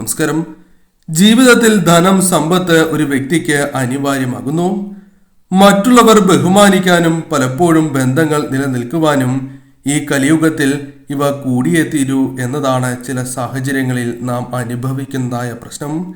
നമസ്കാരം. ജീവിതത്തിൽ ധനം സമ്പത്ത് ഒരു വ്യക്തിക്ക് അനിവാര്യമാകുന്നു. മറ്റുള്ളവർ ബഹുമാനിക്കാനും പലപ്പോഴും ബന്ധങ്ങൾ നിലനിൽക്കുവാനും ഈ കലിയുഗത്തിൽ ഇവ കൂടിയേ എന്നതാണ് ചില സാഹചര്യങ്ങളിൽ നാം അനുഭവിക്കുന്നതായ പ്രശ്നം.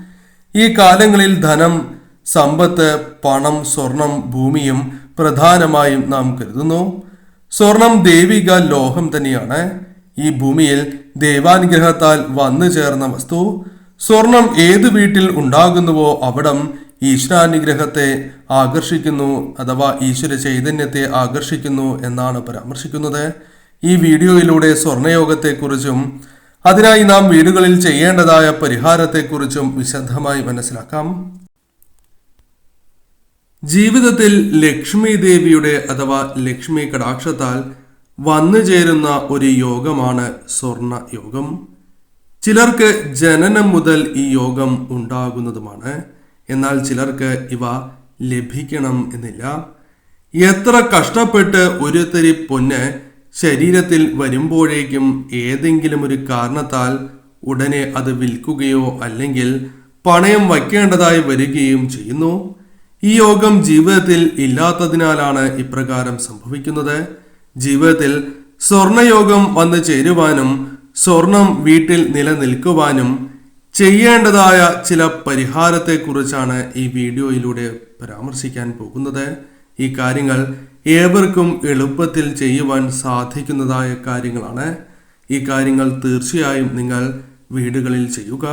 ഈ കാലങ്ങളിൽ ധനം സമ്പത്ത് പണം സ്വർണം ഭൂമിയും പ്രധാനമായും നാം കരുതുന്നു. സ്വർണം ദൈവിക ലോഹം തന്നെയാണ്. ഈ ഭൂമിയിൽ ദൈവാനുഗ്രഹത്താൽ വന്നു ചേർന്ന വസ്തു. സ്വർണം ഏത് വീട്ടിൽ ഉണ്ടാകുന്നുവോ അവിടം ഈശ്വരാനുഗ്രഹത്തെ ആകർഷിക്കുന്നു അഥവാ ഈശ്വര ചൈതന്യത്തെ ആകർഷിക്കുന്നു എന്നാണ് പരാമർശിക്കുന്നത്. ഈ വീഡിയോയിലൂടെ സ്വർണയോഗത്തെക്കുറിച്ചും അതിനായി നാം വീടുകളിൽ ചെയ്യേണ്ടതായ പരിഹാരത്തെക്കുറിച്ചും വിശദമായി മനസ്സിലാക്കാം. ജീവിതത്തിൽ ലക്ഷ്മി ദേവിയുടെ അഥവാ ലക്ഷ്മി കടാക്ഷത്താൽ വന്നു ചേരുന്ന ഒരു യോഗമാണ് സ്വർണ യോഗം ചിലർക്ക് ജനനം മുതൽ ഈ യോഗം ഉണ്ടാകുന്നതുമാണ്. എന്നാൽ ചിലർക്ക് ഇവ ലഭിക്കണം എന്നില്ല. എത്ര കഷ്ടപ്പെട്ട് ഒരു തരി പൊന്ന് ശരീരത്തിൽ വരുമ്പോഴേക്കും ഏതെങ്കിലും ഒരു കാരണത്താൽ ഉടനെ അത് വിൽക്കുകയോ അല്ലെങ്കിൽ പണയം വയ്ക്കേണ്ടതായി വരികയും ചെയ്യുന്നു. ഈ യോഗം ജീവിതത്തിൽ ഇല്ലാത്തതിനാലാണ് ഇപ്രകാരം സംഭവിക്കുന്നത്. ജീവിതത്തിൽ സ്വർണയോഗം വന്നു ചേരുവാനും സ്വർണം വീട്ടിൽ നിലനിൽക്കുവാനും ചെയ്യേണ്ടതായ ചില പരിഹാരത്തെക്കുറിച്ചാണ് ഈ വീഡിയോയിലൂടെ പരാമർശിക്കാൻ പോകുന്നത്. ഈ കാര്യങ്ങൾ ഏവർക്കും എളുപ്പത്തിൽ ചെയ്യുവാൻ സാധിക്കുന്നതായ കാര്യങ്ങളാണ്. ഈ കാര്യങ്ങൾ തീർച്ചയായും നിങ്ങൾ വീടുകളിൽ ചെയ്യുക.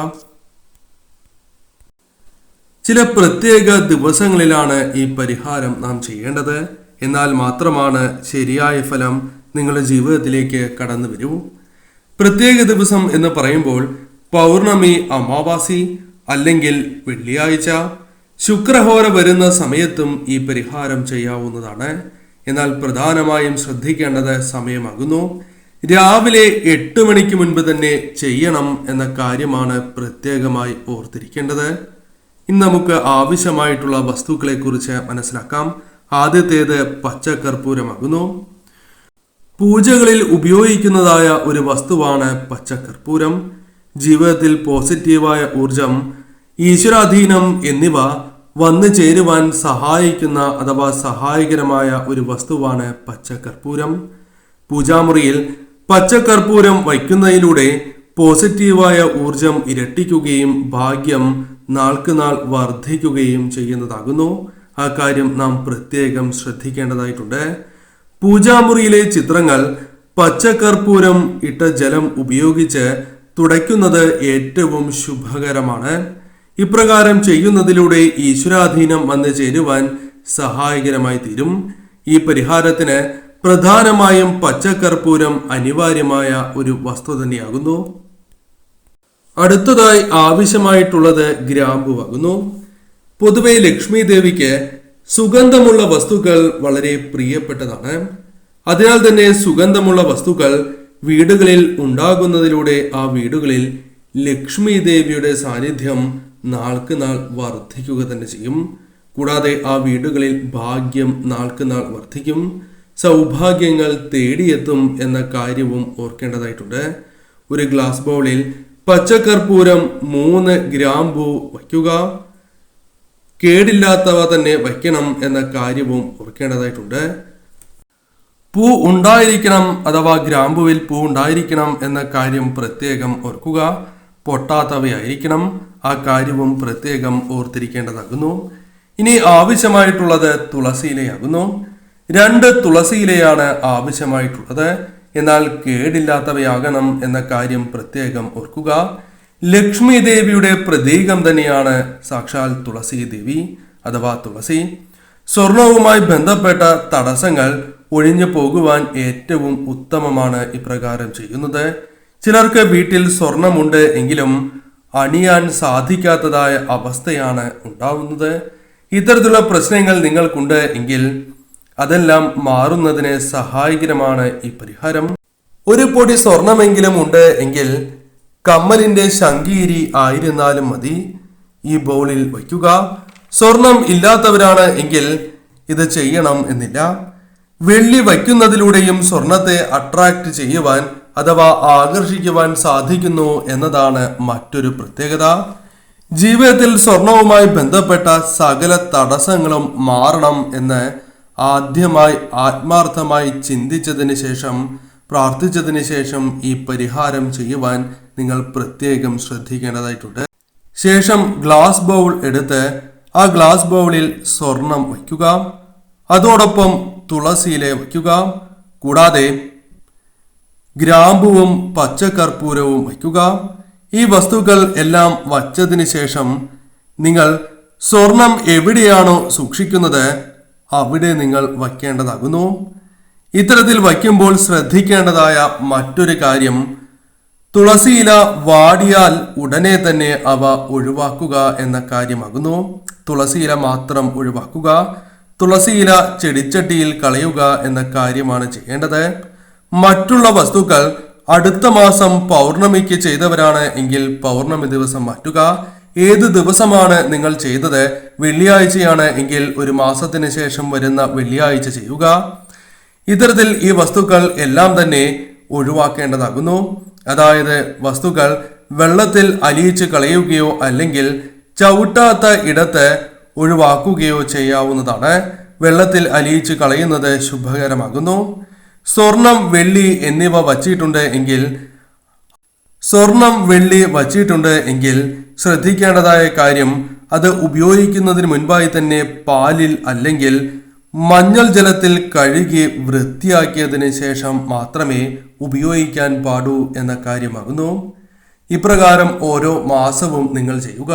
ചില പ്രത്യേക ദിവസങ്ങളിലാണ് ഈ പരിഹാരം നാം ചെയ്യേണ്ടത്. എന്നാൽ മാത്രമാണ് ശരിയായ ഫലം നിങ്ങളുടെ ജീവിതത്തിലേക്ക് കടന്നു വരൂ പ്രത്യേക ദിവസം എന്ന് പറയുമ്പോൾ പൗർണമി അമാവാസി അല്ലെങ്കിൽ വെള്ളിയാഴ്ച. ശുക്രഹോര വരുന്ന സമയത്തും ഈ പരിഹാരം ചെയ്യാവുന്നതാണ്. എന്നാൽ പ്രധാനമായും ശ്രദ്ധിക്കേണ്ടത് സമയമാകുന്നു. രാവിലെ എട്ട് മണിക്ക് മുൻപ് തന്നെ ചെയ്യണം എന്ന കാര്യമാണ് പ്രത്യേകമായി ഓർത്തിരിക്കേണ്ടത്. ഇന്ന് നമുക്ക് ആവശ്യമായിട്ടുള്ള വസ്തുക്കളെ കുറിച്ച് മനസ്സിലാക്കാം. ആദ്യത്തേത് പച്ചക്കർപ്പൂരമാകുന്നു പൂജകളിൽ ഉപയോഗിക്കുന്നതായ ഒരു വസ്തുവാണ് പച്ചക്കർപ്പൂരം ജീവിതത്തിൽ പോസിറ്റീവായ ഊർജം ഈശ്വരാധീനം എന്നിവ വന്നു ചേരുവാൻ സഹായിക്കുന്ന അഥവാ സഹായകരമായ ഒരു വസ്തുവാണ് പച്ചക്കർപ്പൂരം പൂജാമുറിയിൽ പച്ചക്കർപ്പൂരം വയ്ക്കുന്നതിലൂടെ പോസിറ്റീവായ ഊർജം ഇരട്ടിക്കുകയും ഭാഗ്യം നാൾക്ക് നാൾ വർദ്ധിക്കുകയും ചെയ്യുന്നതാകുന്നു. ആ കാര്യം നാം പ്രത്യേകം ശ്രദ്ധിക്കേണ്ടതായിട്ടുണ്ട്. പൂജാമുറിയിലെ ചിത്രങ്ങൾ പച്ചക്കർപ്പൂരം ഇട്ട ജലം ഉപയോഗിച്ച് തുടയ്ക്കുന്നത് ഏറ്റവും ശുഭകരമാണ്. ഇപ്രകാരം ചെയ്യുന്നതിലൂടെ ഈശ്വരാധീനം വന്നു ചേരുവാൻ സഹായകരമായി തീരും. ഈ പരിഹാരത്തിന് പ്രധാനമായും പച്ചക്കർപ്പൂരം അനിവാര്യമായ ഒരു വസ്തു തന്നെയാകുന്നു. അടുത്തതായി ആവശ്യമായിട്ടുള്ളത് ഗ്രാമ്പുവാകുന്നു പൊതുവെ ലക്ഷ്മി ദേവിക്ക് സുഗന്ധമുള്ള വസ്തുക്കൾ വളരെ പ്രിയപ്പെട്ടതാണ്. അതിനാൽ തന്നെ സുഗന്ധമുള്ള വസ്തുക്കൾ വീടുകളിൽ ഉണ്ടാകുന്നതിലൂടെ ആ വീടുകളിൽ ലക്ഷ്മി ദേവിയുടെ സാന്നിധ്യം നാൾക്ക് നാൾ വർദ്ധിക്കുക തന്നെ ചെയ്യും. കൂടാതെ ആ വീടുകളിൽ ഭാഗ്യം നാൾക്ക് നാൾ വർദ്ധിക്കും. സൗഭാഗ്യങ്ങൾ തേടിയെത്തും എന്ന കാര്യവും ഓർക്കേണ്ടതായിട്ടുണ്ട്. ഒരു ഗ്ലാസ് ബൗളിൽ പച്ചക്കർപ്പൂരം മൂന്ന് ഗ്രാമ്പു വയ്ക്കുക. കേടില്ലാത്തവ തന്നെ വയ്ക്കണം എന്ന കാര്യവും ഓർക്കേണ്ടതായിട്ടുണ്ട്. പൂ ഉണ്ടായിരിക്കണം അഥവാ ഗ്രാമ്പുവിൽ പൂ ഉണ്ടായിരിക്കണം എന്ന കാര്യം പ്രത്യേകം ഓർക്കുക. പൊട്ടാത്തവയായിരിക്കണം. ആ കാര്യവും പ്രത്യേകം ഓർത്തിരിക്കേണ്ടതാകുന്നു. ഇനി ആവശ്യമായിട്ടുള്ളത് തുളസിയിലയാകുന്നു രണ്ട് തുളസിയിലയാണ് ആവശ്യമായിട്ടുള്ളത്. എന്നാൽ കേടില്ലാത്തവയാകണം എന്ന കാര്യം പ്രത്യേകം ഓർക്കുക. ലക്ഷ്മി ദേവിയുടെ പ്രതീകം തന്നെയാണ് സാക്ഷാൽ തുളസി ദേവി അഥവാ തുളസി. സ്വർണവുമായി ബന്ധപ്പെട്ട തടസ്സങ്ങൾ ഒഴിഞ്ഞു പോകുവാൻ ഏറ്റവും ഉത്തമമാണ് ഇപ്രകാരം ചെയ്യുന്നത്. ചിലർക്ക് വീട്ടിൽ സ്വർണമുണ്ട് എങ്കിലും അണിയാൻ സാധിക്കാത്തതായ അവസ്ഥയാണ് ഉണ്ടാവുന്നത്. ഇത്തരത്തിലുള്ള പ്രശ്നങ്ങൾ നിങ്ങൾക്കുണ്ട് എങ്കിൽ അതെല്ലാം മാറുന്നതിന് സഹായകരമാണ് ഈ പരിഹാരം. ഒരു പൊടി സ്വർണമെങ്കിലും ഉണ്ട് എങ്കിൽ കമ്മലിന്റെ ശങ്കീരി ആയിരുന്നാലും മതി. ഈ ബൗളിൽ വയ്ക്കുക. സ്വർണം ഇല്ലാത്തവരാണ് എങ്കിൽ ഇത് ചെയ്യണം എന്നില്ല. വെള്ളി വയ്ക്കുന്നതിലൂടെയും സ്വർണത്തെ അട്രാക്ട് ചെയ്യുവാൻ അഥവാ ആകർഷിക്കുവാൻ സാധിക്കുന്നു എന്നതാണ് മറ്റൊരു പ്രത്യേകത. ജീവിതത്തിൽ സ്വർണവുമായി ബന്ധപ്പെട്ട സകല തടസ്സങ്ങളും മാറണം എന്ന് ആദ്യമായി ആത്മാർത്ഥമായി ചിന്തിച്ചതിന് ശേഷം പ്രാർത്ഥിച്ചതിന് ശേഷം ഈ പരിഹാരം ചെയ്യുവാൻ നിങ്ങൾ പ്രത്യേകം ശ്രദ്ധിക്കേണ്ടതായിട്ടുണ്ട്. ശേഷം ഗ്ലാസ് ബൗൾ എടുത്ത് ആ ഗ്ലാസ് ബൗളിൽ സ്വർണം വയ്ക്കുക. അതോടൊപ്പം തുളസിയില വയ്ക്കുക. കൂടാതെ ഗ്രാമ്പുവും പച്ചക്കർപ്പൂരവും വയ്ക്കുക. ഈ വസ്തുക്കൾ എല്ലാം വച്ചതിന് ശേഷം നിങ്ങൾ സ്വർണം എവിടെയാണോ സൂക്ഷിക്കുന്നത് അവിടെ നിങ്ങൾ വയ്ക്കേണ്ടതാകുന്നു. ഇത്തരത്തിൽ വയ്ക്കുമ്പോൾ ശ്രദ്ധിക്കേണ്ടതായ മറ്റൊരു കാര്യം തുളസിയില വാടിയാൽ ഉടനെ തന്നെ അവ ഒഴിവാക്കുക എന്ന കാര്യമാകുന്നു. തുളസിയില മാത്രം ഒഴിവാക്കുക. തുളസിയില ചെടിച്ചട്ടിയിൽ കളയുക എന്ന കാര്യമാണ് ചെയ്യേണ്ടത്. മറ്റുള്ള വസ്തുക്കൾ അടുത്ത മാസം പൗർണമിക്ക് ചെയ്തവരാണ് എങ്കിൽ പൗർണമി ദിവസം മാറ്റുക. ഏത് ദിവസമാണ് നിങ്ങൾ ചെയ്തത്? വെള്ളിയാഴ്ചയാണ് എങ്കിൽ ഒരു മാസത്തിന് ശേഷം വരുന്ന വെള്ളിയാഴ്ച ചെയ്യുക. ഇത്തരത്തിൽ ഈ വസ്തുക്കൾ എല്ലാം തന്നെ ഒഴിവാക്കേണ്ടതാകുന്നു. അതായത് വസ്തുക്കൾ വെള്ളത്തിൽ അലിയിച്ച് കളയുകയോ അല്ലെങ്കിൽ ചവിട്ടാത്ത ഇടത്ത് ഒഴിവാക്കുകയോ ചെയ്യാവുന്നതാണ്. വെള്ളത്തിൽ അലിയിച്ച് കളയുന്നത് ശുഭകരമാകുന്നു. സ്വർണം വെള്ളി എന്നിവ വച്ചിട്ടുണ്ട് എങ്കിൽ സ്വർണം വെള്ളി വച്ചിട്ടുണ്ട് എങ്കിൽ ശ്രദ്ധിക്കേണ്ടതായ കാര്യം അത് ഉപയോഗിക്കുന്നതിന് മുൻപായി തന്നെ പാലിൽ അല്ലെങ്കിൽ മഞ്ഞൾ ജലത്തിൽ കഴുകി വൃത്തിയാക്കിയതിന് ശേഷം മാത്രമേ ഉപയോഗിക്കാൻ പാടൂ എന്ന കാര്യമാകുന്നു. ഇപ്രകാരം ഓരോ മാസവും നിങ്ങൾ ചെയ്യുക.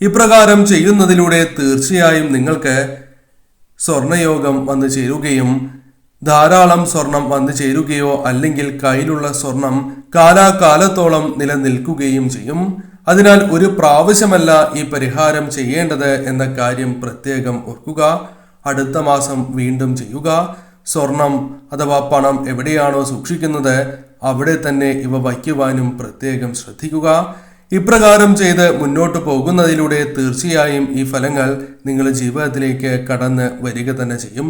ഇപ്രകാരം ചെയ്യുന്നതിലൂടെ തീർച്ചയായും നിങ്ങൾക്ക് സ്വർണയോഗം വന്നു ചേരുകയും ധാരാളം സ്വർണം വന്നു ചേരുകയോ അല്ലെങ്കിൽ കയ്യിലുള്ള സ്വർണം കാലാകാലത്തോളം നിലനിൽക്കുകയും ചെയ്യും. അതിനാൽ ഒരു പ്രാവശ്യമല്ല ഈ പരിഹാരം ചെയ്യേണ്ടത് എന്ന കാര്യം പ്രത്യേകം ഓർക്കുക. അടുത്ത മാസം വീണ്ടും ചെയ്യുക. സ്വർണം അഥവാ പണം എവിടെയാണോ സൂക്ഷിക്കുന്നത് അവിടെ തന്നെ ഇവ വയ്ക്കുവാനും പ്രത്യേകം ശ്രദ്ധിക്കുക. ഇപ്രകാരം ചെയ്ത് മുന്നോട്ട് പോകുന്നതിലൂടെ തീർച്ചയായും ഈ ഫലങ്ങൾ നിങ്ങളുടെ ജീവിതത്തിലേക്ക് കടന്ന് വരിക തന്നെ ചെയ്യും.